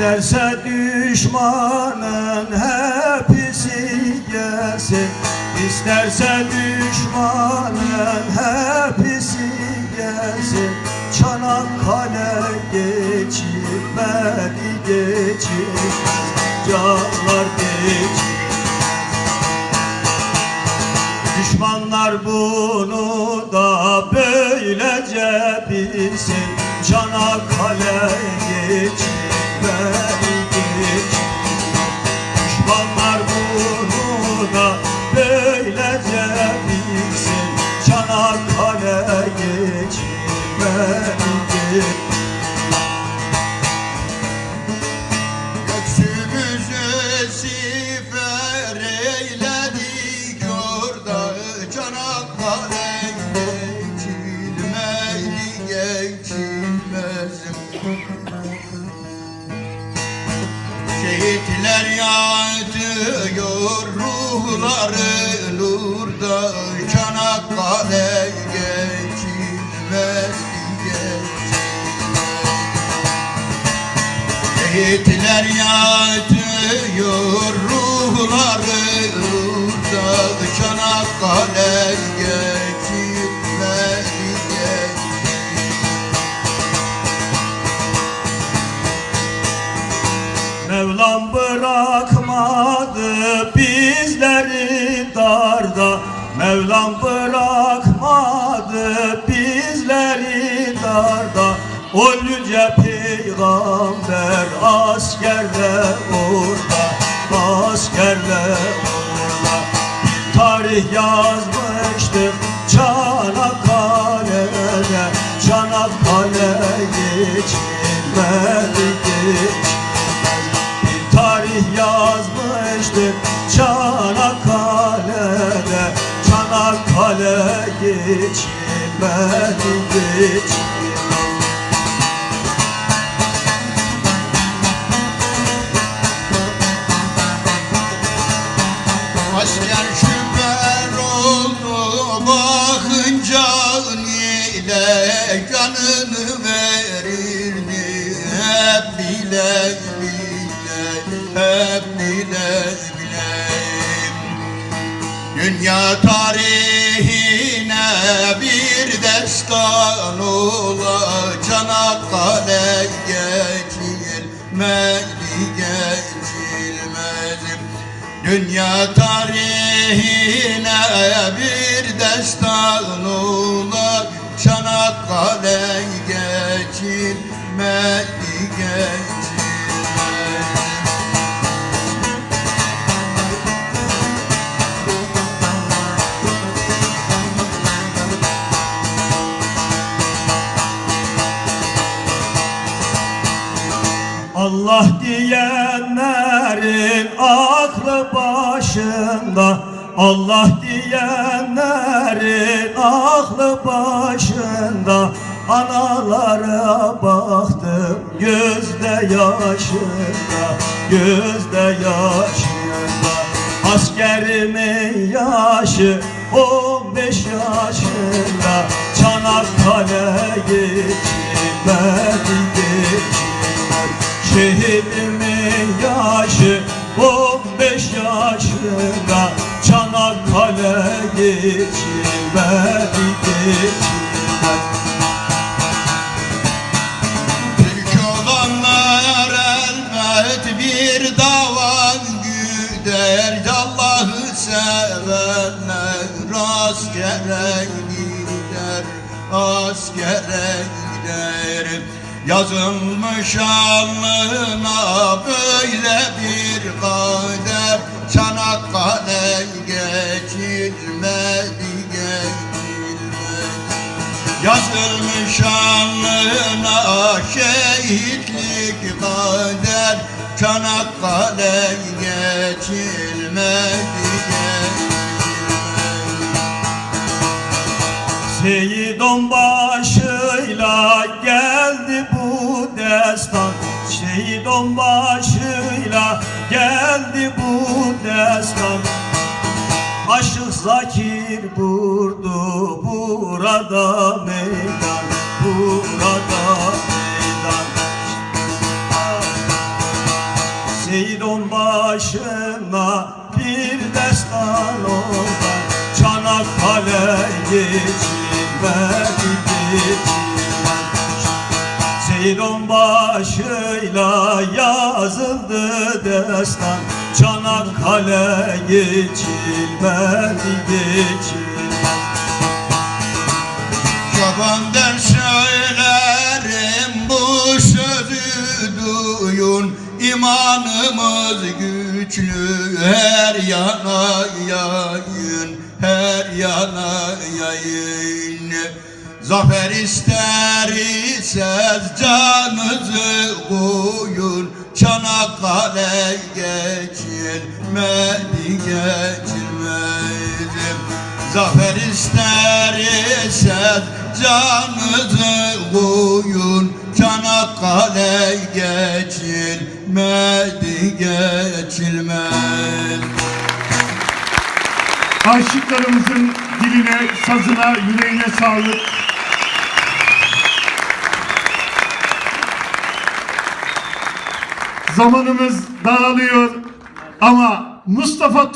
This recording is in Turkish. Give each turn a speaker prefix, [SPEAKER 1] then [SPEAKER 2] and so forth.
[SPEAKER 1] İsterse düşmanın hepsi gelsin. İsterse düşmanın hepsi gelsin. Çanakkale geçmedi geçmez Canlar geçmez
[SPEAKER 2] yatıyor ruhları nurda Çanakkale geçilmez, geçilmez Şehitler yatıyor ruhları da Çanakkale geçilmez
[SPEAKER 1] Mevlam bırakmadı bizleri darda. Mevlam bırakmadı bizleri darda. O yüce peygamber askerle orada Askerle orada tarih yazmıştık Çanakkale'de. Çanakkale geçmedi geçmedi yazmıştık Çanakkale'de. Çanakkale geçmedi geçmedi
[SPEAKER 2] Asker şüpher oldu bakınca ile canını verirdi hep bile hep bile bile Dünya tarihine bir destan ola Çanakkale geçilmez geçilmez Dünya tarihine bir destan ola
[SPEAKER 1] başında Allah diyenlerin aklı başında. Analara baktım gözde yaşında Gözde yaşında. Askerimin yaşı 15 yaşında Çanakkale geçmedi geçmedi Şehidimin Geçmedi geçmedi
[SPEAKER 2] Türk bir davan güder. Allah'ı sevenler askere gider Askere gider. Yazılmış alnına böyle bir kader Çanakkale Alnına şehitlik kader Çanakkale geçilmedi
[SPEAKER 1] Seyidon başıyla geldi bu destan. Şehidon başıyla geldi bu destan. Aşık Zakir vurdu Burada meydan başına bir destan olsa Çanakkale geçilmedi geçilmez Seydon başıyla yazıldı destan. Çanakkale geçilmedi geçilmez
[SPEAKER 2] Çoban der söylerim bu sözü duyun İmanımız güçlü her yana yayın Her yana yayın. Zafer ister isez canınızı koyun Çanakkale geçilmedi geçilmez. Zafer ister isez canınızı koyun Çanakkale geçilmedi geçilmez
[SPEAKER 3] Aşıklarımızın diline, sazına, yüreğine sağlık. Zamanımız dağılıyor ama Mustafa